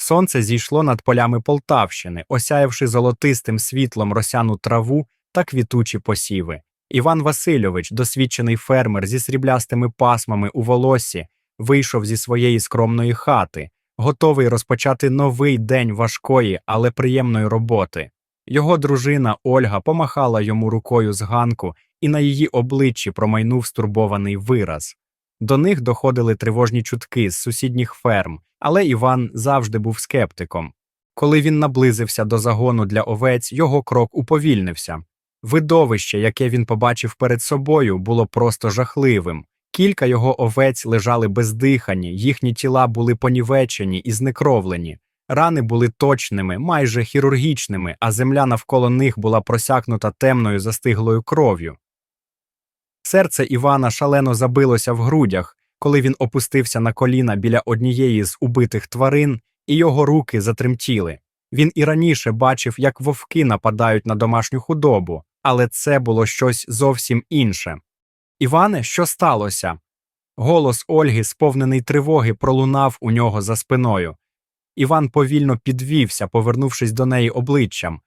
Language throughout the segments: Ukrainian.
Сонце зійшло над полями Полтавщини, осяявши золотистим світлом росяну траву та квітучі посіви. Іван Васильович, досвідчений фермер зі сріблястими пасмами у волоссі, вийшов зі своєї скромної хати, готовий розпочати новий день важкої, але приємної роботи. Його дружина Ольга помахала йому рукою з ганку, і на її обличчі промайнув стурбований вираз. До них доходили тривожні чутки з сусідніх ферм, але Іван завжди був скептиком. Коли він наблизився до загону для овець, його крок уповільнився. Видовище, яке він побачив перед собою, було просто жахливим. Кілька його овець лежали бездихані, їхні тіла були понівечені і знекровлені. Рани були точними, майже хірургічними, а земля навколо них була просякнута темною застиглою кров'ю. Серце Івана шалено забилося в грудях, коли він опустився на коліна біля однієї з убитих тварин, і його руки затремтіли. Він і раніше бачив, як вовки нападають на домашню худобу, але це було щось зовсім інше. Іване, що сталося? Голос Ольги, сповнений тривоги, пролунав у нього за спиною. Іван повільно підвівся, повернувшись до неї обличчям.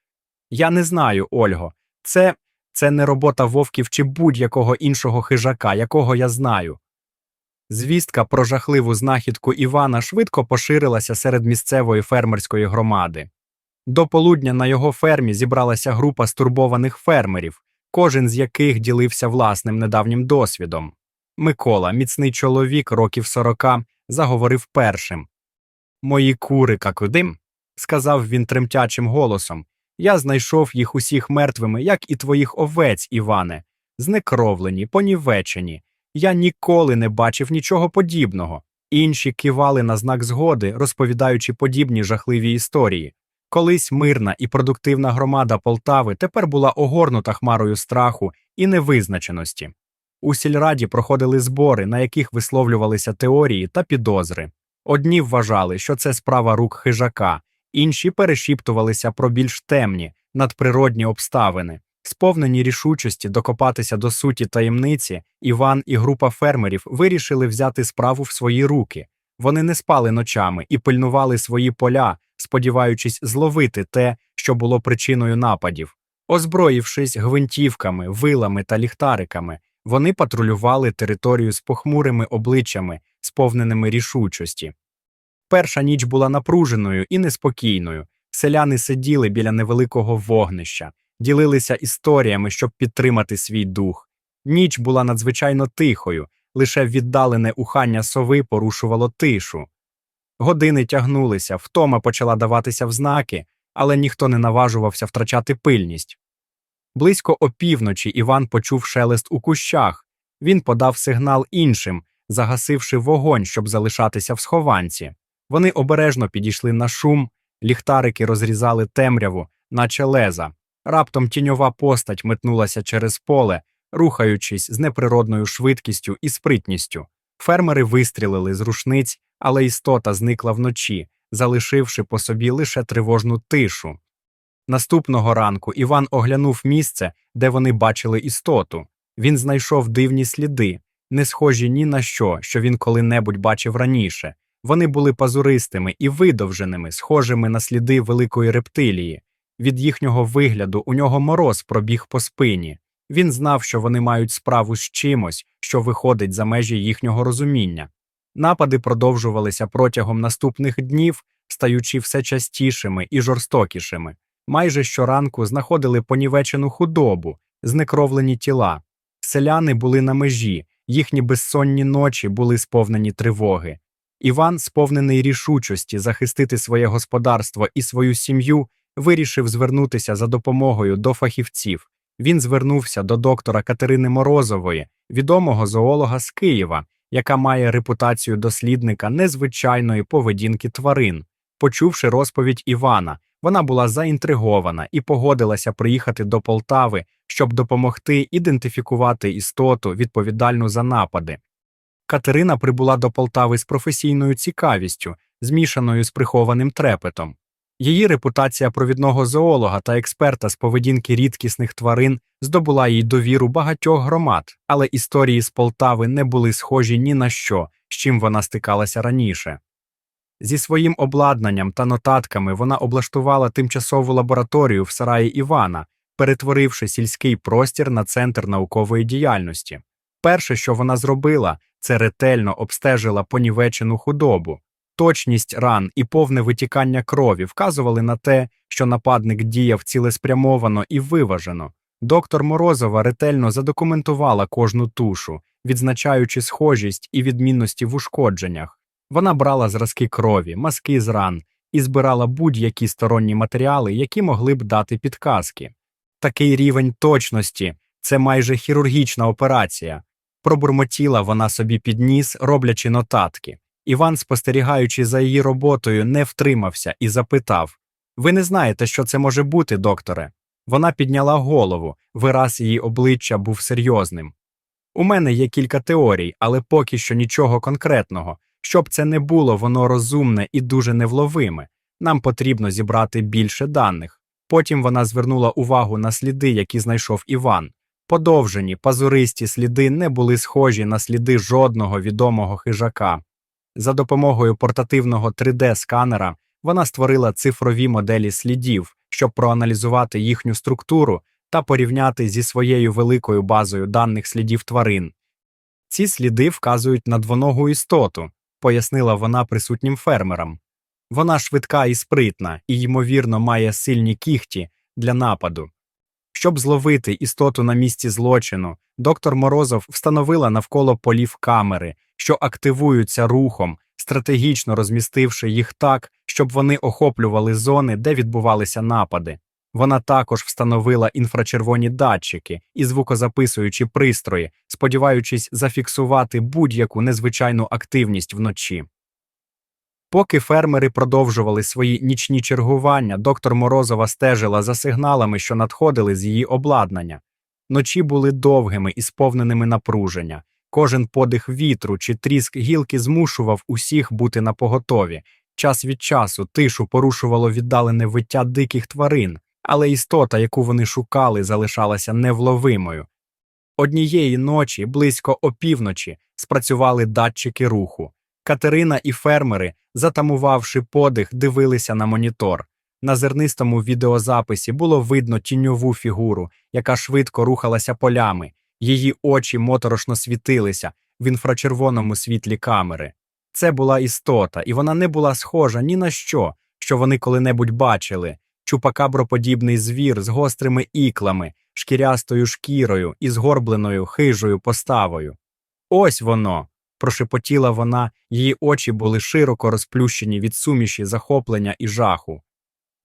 Я не знаю, Ольго, це, це не робота вовків чи будь-якого іншого хижака, якого я знаю. Звістка про жахливу знахідку Івана швидко поширилася серед місцевої фермерської громади. До полудня на його фермі зібралася група стурбованих фермерів, кожен з яких ділився власним недавнім досвідом. Микола, міцний чоловік років сорока, заговорив першим. Мої кури какудим, сказав він тремтячим голосом. Я знайшов їх усіх мертвими, як і твоїх овець, Іване, знекровлені, понівечені. Я ніколи не бачив нічого подібного. Інші кивали на знак згоди, розповідаючи подібні жахливі історії. Колись мирна і продуктивна громада Полтави тепер була огорнута хмарою страху і невизначеності. У сільраді проходили збори, на яких висловлювалися теорії та підозри. Одні вважали, що це справа рук хижака, інші перешіптувалися про більш темні, надприродні обставини. Сповнені рішучості докопатися до суті таємниці, Іван і група фермерів вирішили взяти справу в свої руки. Вони не спали ночами і пильнували свої поля, сподіваючись зловити те, що було причиною нападів. Озброївшись гвинтівками, вилами та ліхтариками, вони патрулювали територію з похмурими обличчями, сповненими рішучості. Перша ніч була напруженою і неспокійною. Селяни сиділи біля невеликого вогнища, ділилися історіями, щоб підтримати свій дух. Ніч була надзвичайно тихою, лише віддалене ухання сови порушувало тишу. Години тягнулися, втома почала даватися в знаки, але ніхто не наважувався втрачати пильність. Близько опівночі Іван почув шелест у кущах. Він подав сигнал іншим, загасивши вогонь, щоб залишатися в схованці. Вони обережно підійшли на шум, ліхтарики розрізали темряву, наче леза. Раптом тіньова постать метнулася через поле, рухаючись з неприродною швидкістю і спритністю. Фермери вистрілили з рушниць, але істота зникла вночі, залишивши по собі лише тривожну тишу. Наступного ранку Іван оглянув місце, де вони бачили істоту. Він знайшов дивні сліди, не схожі ні на що, що він коли-небудь бачив раніше. Вони були пазуристими і видовженими, схожими на сліди великої рептилії. Від їхнього вигляду у нього мороз пробіг по спині. Він знав, що вони мають справу з чимось, що виходить за межі їхнього розуміння. Напади продовжувалися протягом наступних днів, стаючи все частішими і жорстокішими. Майже щоранку знаходили понівечену худобу, знекровлені тіла. Селяни були на межі, їхні безсонні ночі були сповнені тривоги. Іван, сповнений рішучості захистити своє господарство і свою сім'ю, вирішив звернутися за допомогою до фахівців. Він звернувся до доктора Катерини Морозової, відомого зоолога з Києва, яка має репутацію дослідника незвичайної поведінки тварин. Почувши розповідь Івана, вона була заінтригована і погодилася приїхати до Полтави, щоб допомогти ідентифікувати істоту, відповідальну за напади. Катерина прибула до Полтави з професійною цікавістю, змішаною з прихованим трепетом. Її репутація провідного зоолога та експерта з поведінки рідкісних тварин здобула їй довіру багатьох громад, але історії з Полтави не були схожі ні на що, з чим вона стикалася раніше. Зі своїм обладнанням та нотатками вона облаштувала тимчасову лабораторію в сараї Івана, перетворивши сільський простір на центр наукової діяльності. Перше, що вона зробила, це ретельно обстежила понівечену худобу. Точність ран і повне витікання крові вказували на те, що нападник діяв цілеспрямовано і виважено. Доктор Морозова ретельно задокументувала кожну тушу, відзначаючи схожість і відмінності в ушкодженнях. Вона брала зразки крові, маски з ран і збирала будь-які сторонні матеріали, які могли б дати підказки. Такий рівень точності це майже хірургічна операція. Пробурмотіла вона собі під ніс, роблячи нотатки. Іван, спостерігаючи за її роботою, не втримався і запитав Ви не знаєте, що це може бути, докторе? Вона підняла голову, вираз її обличчя був серйозним. У мене є кілька теорій, але поки що нічого конкретного. Щоб це не було, воно розумне і дуже невловиме. Нам потрібно зібрати більше даних. Потім вона звернула увагу на сліди, які знайшов Іван. Подовжені, пазуристі сліди не були схожі на сліди жодного відомого хижака. За допомогою портативного 3D-сканера вона створила цифрові моделі слідів, щоб проаналізувати їхню структуру та порівняти зі своєю великою базою даних слідів тварин. Ці сліди вказують на двоногу істоту, пояснила вона присутнім фермерам. Вона швидка і спритна і, ймовірно, має сильні кіхті для нападу. Щоб зловити істоту на місці злочину, доктор Морозов встановила навколо полів камери, що активуються рухом, стратегічно розмістивши їх так, щоб вони охоплювали зони, де відбувалися напади. Вона також встановила інфрачервоні датчики і звукозаписуючі пристрої, сподіваючись зафіксувати будь-яку незвичайну активність вночі. Поки фермери продовжували свої нічні чергування, доктор Морозова стежила за сигналами, що надходили з її обладнання. Ночі були довгими і сповненими напруження. Кожен подих вітру чи тріск гілки змушував усіх бути напоготові. Час від часу тишу порушувало віддалене виття диких тварин, але істота, яку вони шукали, залишалася невловимою. Однієї ночі, близько опівночі, спрацювали датчики руху. Катерина і фермери, затамувавши подих, дивилися на монітор. На зернистому відеозаписі було видно тіньову фігуру, яка швидко рухалася полями. Її очі моторошно світилися в інфрачервоному світлі камери. Це була істота, і вона не була схожа ні на що, що вони коли-небудь бачили. Чупакаброподібний звір з гострими іклами, шкірястою шкірою і згорбленою хижою поставою. Ось воно. Прошепотіла вона, її очі були широко розплющені від суміші захоплення і жаху.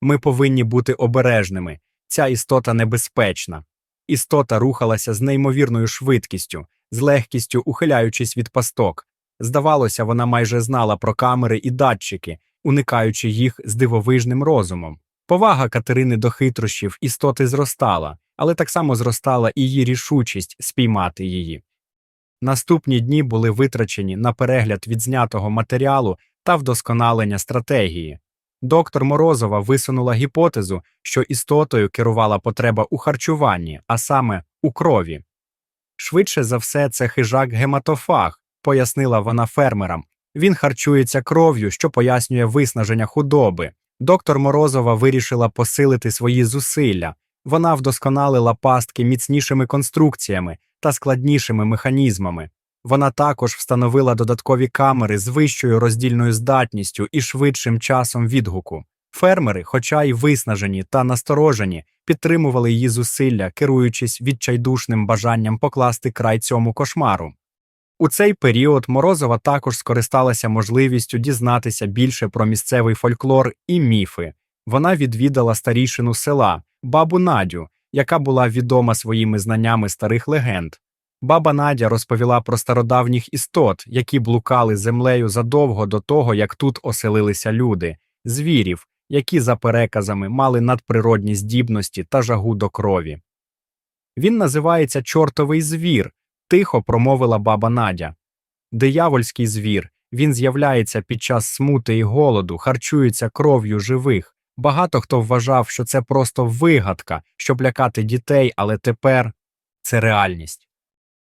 Ми повинні бути обережними. Ця істота небезпечна. Істота рухалася з неймовірною швидкістю, з легкістю ухиляючись від пасток. Здавалося, вона майже знала про камери і датчики, уникаючи їх з дивовижним розумом. Повага Катерини до хитрощів істоти зростала, але так само зростала і її рішучість спіймати її. Наступні дні були витрачені на перегляд відзнятого матеріалу та вдосконалення стратегії. Доктор Морозова висунула гіпотезу, що істотою керувала потреба у харчуванні, а саме у крові. Швидше за все, це хижак гематофаг, пояснила вона фермерам. Він харчується кров'ю, що пояснює виснаження худоби. Доктор Морозова вирішила посилити свої зусилля. Вона вдосконалила пастки міцнішими конструкціями та складнішими механізмами. Вона також встановила додаткові камери з вищою роздільною здатністю і швидшим часом відгуку. Фермери, хоча й виснажені та насторожені, підтримували її зусилля, керуючись відчайдушним бажанням покласти край цьому кошмару. У цей період Морозова також скористалася можливістю дізнатися більше про місцевий фольклор і міфи. Вона відвідала старішину села, бабу Надю, яка була відома своїми знаннями старих легенд. Баба Надя розповіла про стародавніх істот, які блукали землею задовго до того, як тут оселилися люди, звірів, які за переказами мали надприродні здібності та жагу до крові. Він називається чортовий звір, тихо промовила баба Надя. Диявольський звір, він з'являється під час смути і голоду, харчується кров'ю живих. Багато хто вважав, що це просто вигадка, щоб лякати дітей, але тепер це реальність.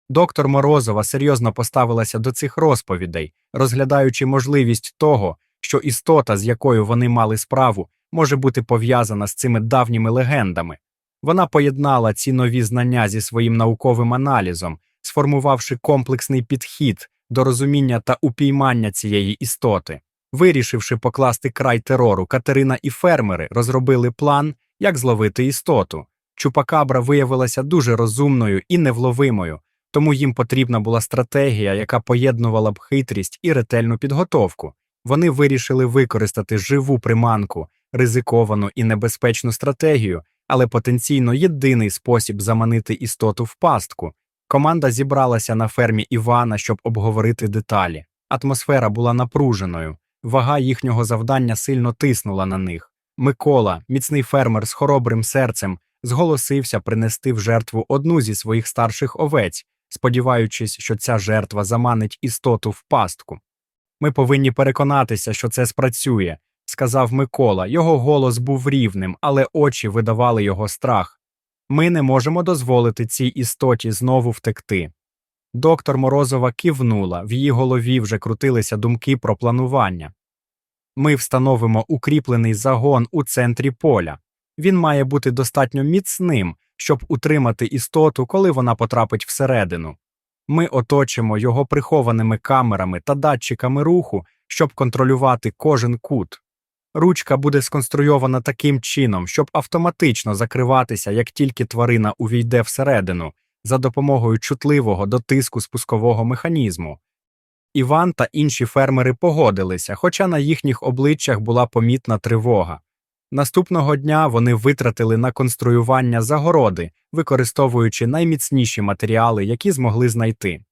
Доктор Морозова серйозно поставилася до цих розповідей, розглядаючи можливість того, що істота, з якою вони мали справу, може бути пов'язана з цими давніми легендами. Вона поєднала ці нові знання зі своїм науковим аналізом, сформувавши комплексний підхід до розуміння та упіймання цієї істоти. Вирішивши покласти край терору, Катерина і фермери розробили план, як зловити істоту. Чупакабра виявилася дуже розумною і невловимою, тому їм потрібна була стратегія, яка поєднувала б хитрість і ретельну підготовку. Вони вирішили використати живу приманку, ризиковану і небезпечну стратегію, але потенційно єдиний спосіб заманити істоту в пастку. Команда зібралася на фермі Івана, щоб обговорити деталі. Атмосфера була напруженою, вага їхнього завдання сильно тиснула на них. Микола, міцний фермер з хоробрим серцем, зголосився принести в жертву одну зі своїх старших овець, сподіваючись, що ця жертва заманить істоту в пастку. Ми повинні переконатися, що це спрацює, сказав Микола. Його голос був рівним, але очі видавали його страх. Ми не можемо дозволити цій істоті знову втекти. Доктор Морозова кивнула, в її голові вже крутилися думки про планування. Ми встановимо укріплений загон у центрі поля. Він має бути достатньо міцним, щоб утримати істоту, коли вона потрапить всередину. Ми оточимо його прихованими камерами та датчиками руху, щоб контролювати кожен кут. Ручка буде сконструйована таким чином, щоб автоматично закриватися, як тільки тварина увійде всередину, за допомогою чутливого до тиску спускового механізму. Іван та інші фермери погодилися, хоча на їхніх обличчях була помітна тривога. Наступного дня вони витратили на конструювання загороди, використовуючи найміцніші матеріали, які змогли знайти.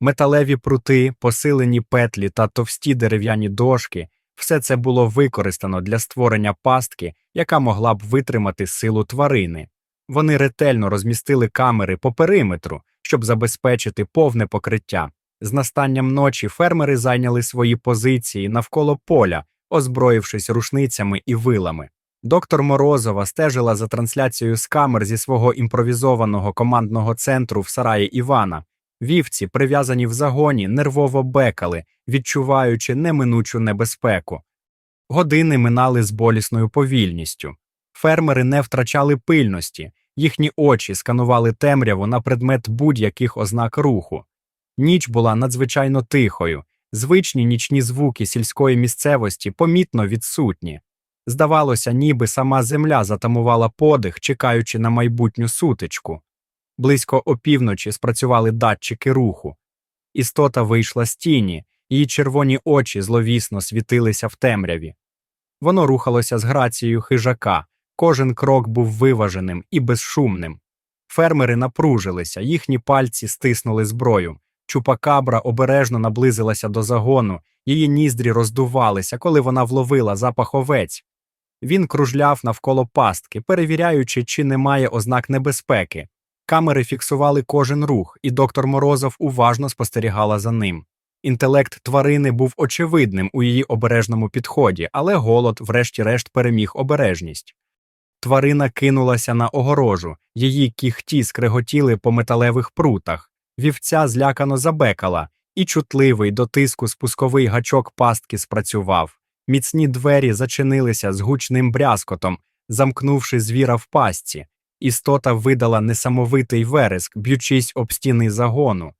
Металеві прути, посилені петлі та товсті дерев'яні дошки все це було використано для створення пастки, яка могла б витримати силу тварини. Вони ретельно розмістили камери по периметру, щоб забезпечити повне покриття. З настанням ночі фермери зайняли свої позиції навколо поля, озброївшись рушницями і вилами. Доктор Морозова стежила за трансляцією з камер зі свого імпровізованого командного центру в сараї Івана. Вівці, прив'язані в загоні, нервово бекали, відчуваючи неминучу небезпеку. Години минали з болісною повільністю. Фермери не втрачали пильності, їхні очі сканували темряву на предмет будь-яких ознак руху. Ніч була надзвичайно тихою, звичні нічні звуки сільської місцевості помітно відсутні. Здавалося, ніби сама земля затамувала подих, чекаючи на майбутню сутичку. Близько опівночі спрацювали датчики руху. Істота вийшла з тіні, її червоні очі зловісно світилися в темряві. Воно рухалося з грацією хижака, кожен крок був виваженим і безшумним. Фермери напружилися, їхні пальці стиснули зброю. Чупакабра обережно наблизилася до загону, її ніздрі роздувалися, коли вона вловила запах овець. Він кружляв навколо пастки, перевіряючи, чи немає ознак небезпеки. Камери фіксували кожен рух, і доктор Морозов уважно спостерігала за ним. Інтелект тварини був очевидним у її обережному підході, але голод, врешті-решт, переміг обережність. Тварина кинулася на огорожу, її кіхті скреготіли по металевих прутах, вівця злякано забекала, і чутливий до тиску спусковий гачок пастки спрацював. Міцні двері зачинилися з гучним брязкотом, замкнувши звіра в пастці. Істота видала несамовитий вереск, б'ючись об стіни загону.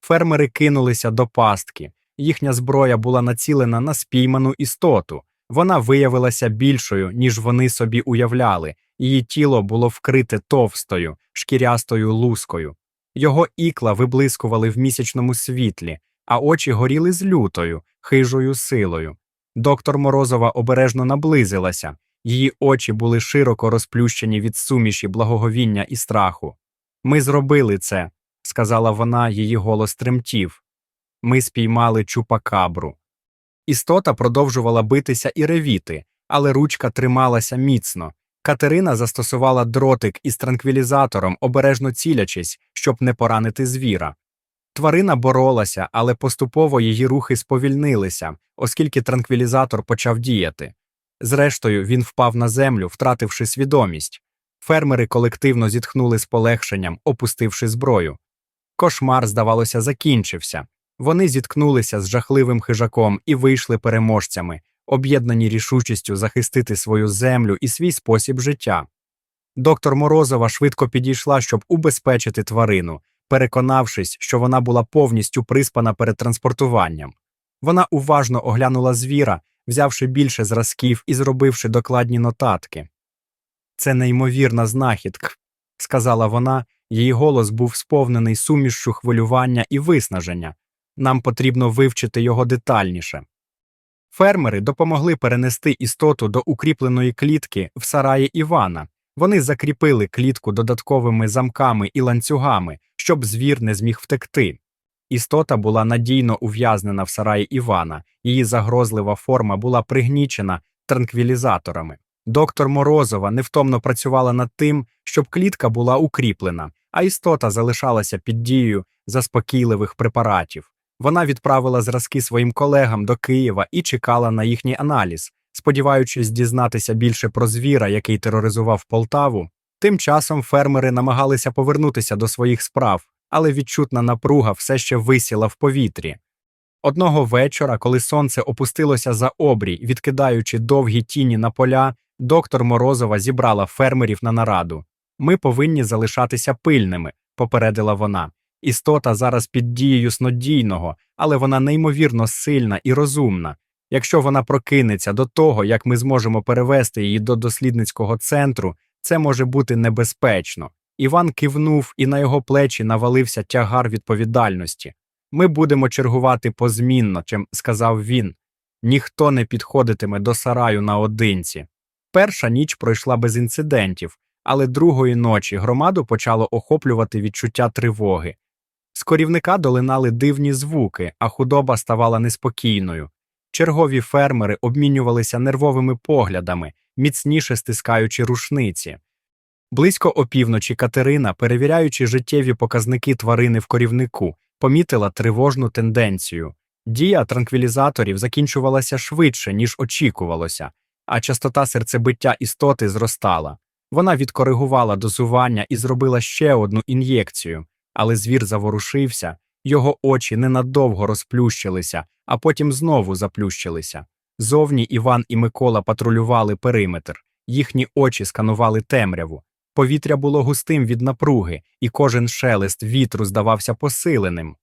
Фермери кинулися до пастки. Їхня зброя була націлена на спійману істоту. Вона виявилася більшою, ніж вони собі уявляли, її тіло було вкрите товстою, шкірястою лускою. Його ікла виблискували в місячному світлі, а очі горіли з лютою, хижою силою. Доктор Морозова обережно наблизилася, її очі були широко розплющені від суміші благоговіння і страху. Ми зробили це, сказала вона, її голос тремтів. Ми спіймали чупакабру. Істота продовжувала битися і ревіти, але ручка трималася міцно. Катерина застосувала дротик із транквілізатором, обережно цілячись, щоб не поранити звіра. Тварина боролася, але поступово її рухи сповільнилися, оскільки транквілізатор почав діяти. Зрештою, він впав на землю, втративши свідомість. Фермери колективно зітхнули з полегшенням, опустивши зброю. Кошмар, здавалося, закінчився. Вони зіткнулися з жахливим хижаком і вийшли переможцями, об'єднані рішучістю захистити свою землю і свій спосіб життя. Доктор Морозова швидко підійшла, щоб убезпечити тварину, переконавшись, що вона була повністю приспана перед транспортуванням. Вона уважно оглянула звіра, взявши більше зразків і зробивши докладні нотатки. Це неймовірна знахідка, сказала вона, її голос був сповнений сумішшю хвилювання і виснаження. Нам потрібно вивчити його детальніше. Фермери допомогли перенести істоту до укріпленої клітки в сараї Івана. Вони закріпили клітку додатковими замками і ланцюгами, щоб звір не зміг втекти. Істота була надійно ув'язнена в сараї Івана, її загрозлива форма була пригнічена транквілізаторами. Доктор Морозова невтомно працювала над тим, щоб клітка була укріплена, а істота залишалася під дією заспокійливих препаратів. Вона відправила зразки своїм колегам до Києва і чекала на їхній аналіз, сподіваючись дізнатися більше про звіра, який тероризував Полтаву. Тим часом фермери намагалися повернутися до своїх справ, але відчутна напруга все ще висіла в повітрі. Одного вечора, коли сонце опустилося за обрій, відкидаючи довгі тіні на поля, доктор Морозова зібрала фермерів на нараду. Ми повинні залишатися пильними, попередила вона. Істота зараз під дією снодійного, але вона неймовірно сильна і розумна. Якщо вона прокинеться до того, як ми зможемо перевести її до дослідницького центру, це може бути небезпечно. Іван кивнув, і на його плечі навалився тягар відповідальності. Ми будемо чергувати позмінно, чим сказав він. Ніхто не підходитиме до сараю наодинці. Перша ніч пройшла без інцидентів, але другої ночі громаду почало охоплювати відчуття тривоги. З корівника долинали дивні звуки, а худоба ставала неспокійною. Чергові фермери обмінювалися нервовими поглядами, міцніше стискаючи рушниці. Близько опівночі Катерина, перевіряючи життєві показники тварини в корівнику, помітила тривожну тенденцію. Дія транквілізаторів закінчувалася швидше, ніж очікувалося, а частота серцебиття істоти зростала. Вона відкоригувала дозування і зробила ще одну ін'єкцію, але звір заворушився, його очі ненадовго розплющилися, а потім знову заплющилися. Зовні Іван і Микола патрулювали периметр, їхні очі сканували темряву. Повітря було густим від напруги, і кожен шелест вітру здавався посиленим.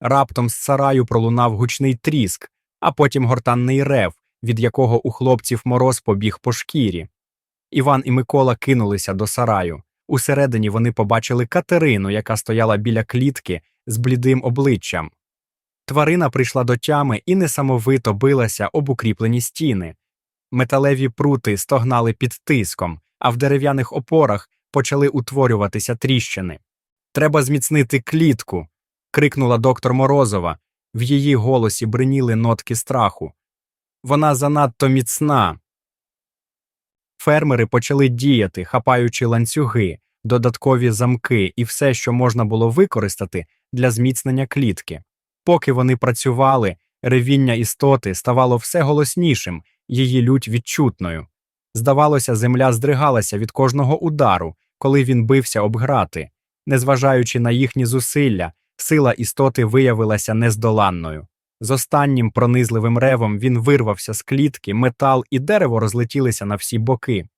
Раптом з сараю пролунав гучний тріск, а потім гортанний рев, від якого у хлопців мороз побіг по шкірі. Іван і Микола кинулися до сараю. Усередині вони побачили Катерину, яка стояла біля клітки з блідим обличчям. Тварина прийшла до тями і несамовито билася об укріплені стіни. Металеві прути стогнали під тиском, а в дерев'яних опорах почали утворюватися тріщини. Треба зміцнити клітку. крикнула доктор Морозова. В її голосі бриніли нотки страху. Вона занадто міцна. Фермери почали діяти, хапаючи ланцюги, додаткові замки і все, що можна було використати для зміцнення клітки. Поки вони працювали, ревіння істоти ставало все голоснішим, її лють відчутною. Здавалося, земля здригалася від кожного удару, коли він бився об грати. Незважаючи на їхні зусилля, сила істоти виявилася нездоланною. З останнім пронизливим ревом він вирвався з клітки, метал і дерево розлетілися на всі боки.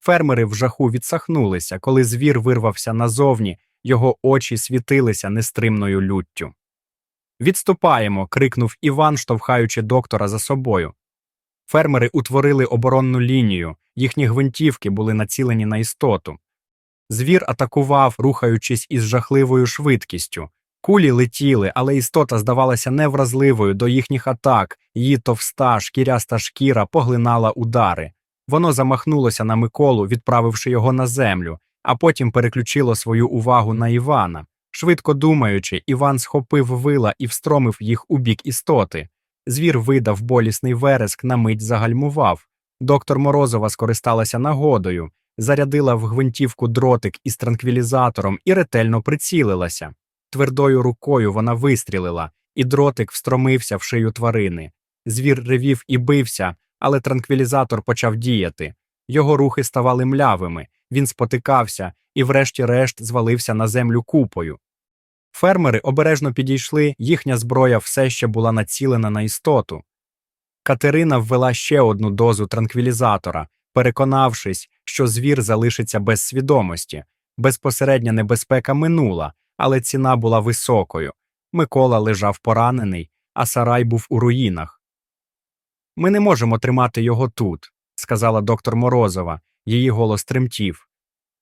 Фермери в жаху відсахнулися, коли звір вирвався назовні, його очі світилися нестримною люттю. Відступаємо. крикнув Іван, штовхаючи доктора за собою. Фермери утворили оборонну лінію, їхні гвинтівки були націлені на істоту. Звір атакував, рухаючись із жахливою швидкістю. Кулі летіли, але істота здавалася невразливою до їхніх атак, її товста, шкіряста шкіра поглинала удари. Воно замахнулося на Миколу, відправивши його на землю, а потім переключило свою увагу на Івана. Швидко думаючи, Іван схопив вила і встромив їх у бік істоти. Звір видав болісний вереск, на мить загальмував. Доктор Морозова скористалася нагодою, зарядила в гвинтівку дротик із транквілізатором і ретельно прицілилася. Твердою рукою вона вистрілила, і дротик встромився в шию тварини. Звір ревів і бився, але транквілізатор почав діяти. Його рухи ставали млявими, він спотикався і, врешті-решт, звалився на землю купою. Фермери обережно підійшли, їхня зброя все ще була націлена на істоту. Катерина ввела ще одну дозу транквілізатора, переконавшись, що звір залишиться без свідомості. Безпосередня небезпека минула, але ціна була високою. Микола лежав поранений, а сарай був у руїнах. Ми не можемо тримати його тут, сказала доктор Морозова. Її голос тремтів.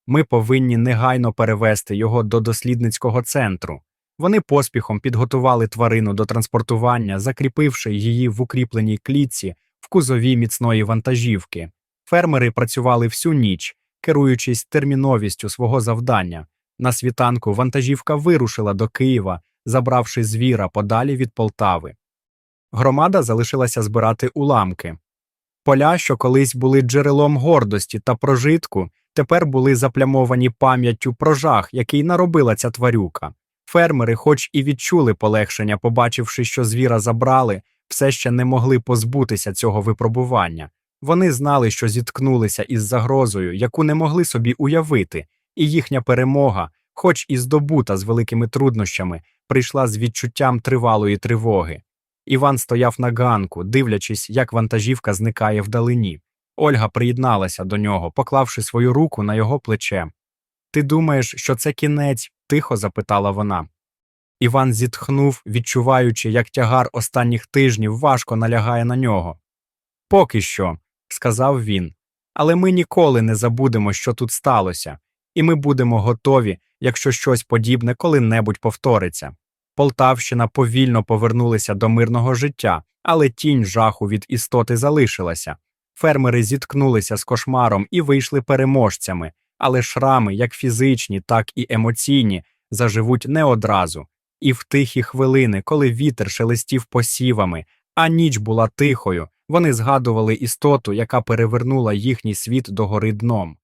Ми повинні негайно перевести його до дослідницького центру. Вони поспіхом підготували тварину до транспортування, закріпивши її в укріпленій клітці в кузові міцної вантажівки. Фермери працювали всю ніч, керуючись терміновістю свого завдання. На світанку вантажівка вирушила до Києва, забравши звіра подалі від Полтави. Громада залишилася збирати уламки. Поля, що колись були джерелом гордості та прожитку, тепер були заплямовані пам'яттю про жах, який наробила ця тварюка. Фермери, хоч і відчули полегшення, побачивши, що звіра забрали, все ще не могли позбутися цього випробування. Вони знали, що зіткнулися із загрозою, яку не могли собі уявити, і їхня перемога, хоч і здобута з великими труднощами, прийшла з відчуттям тривалої тривоги. Іван стояв на ганку, дивлячись, як вантажівка зникає вдалині. Ольга приєдналася до нього, поклавши свою руку на його плече. Ти думаєш, що це кінець? тихо запитала вона. Іван зітхнув, відчуваючи, як тягар останніх тижнів важко налягає на нього. Поки що, сказав він, але ми ніколи не забудемо, що тут сталося, і ми будемо готові, якщо щось подібне коли-небудь повториться. Полтавщина повільно повернулася до мирного життя, але тінь жаху від істоти залишилася. Фермери зіткнулися з кошмаром і вийшли переможцями, але шрами, як фізичні, так і емоційні, заживуть не одразу. І в тихі хвилини, коли вітер шелестів посівами, а ніч була тихою, вони згадували істоту, яка перевернула їхній світ догори дном.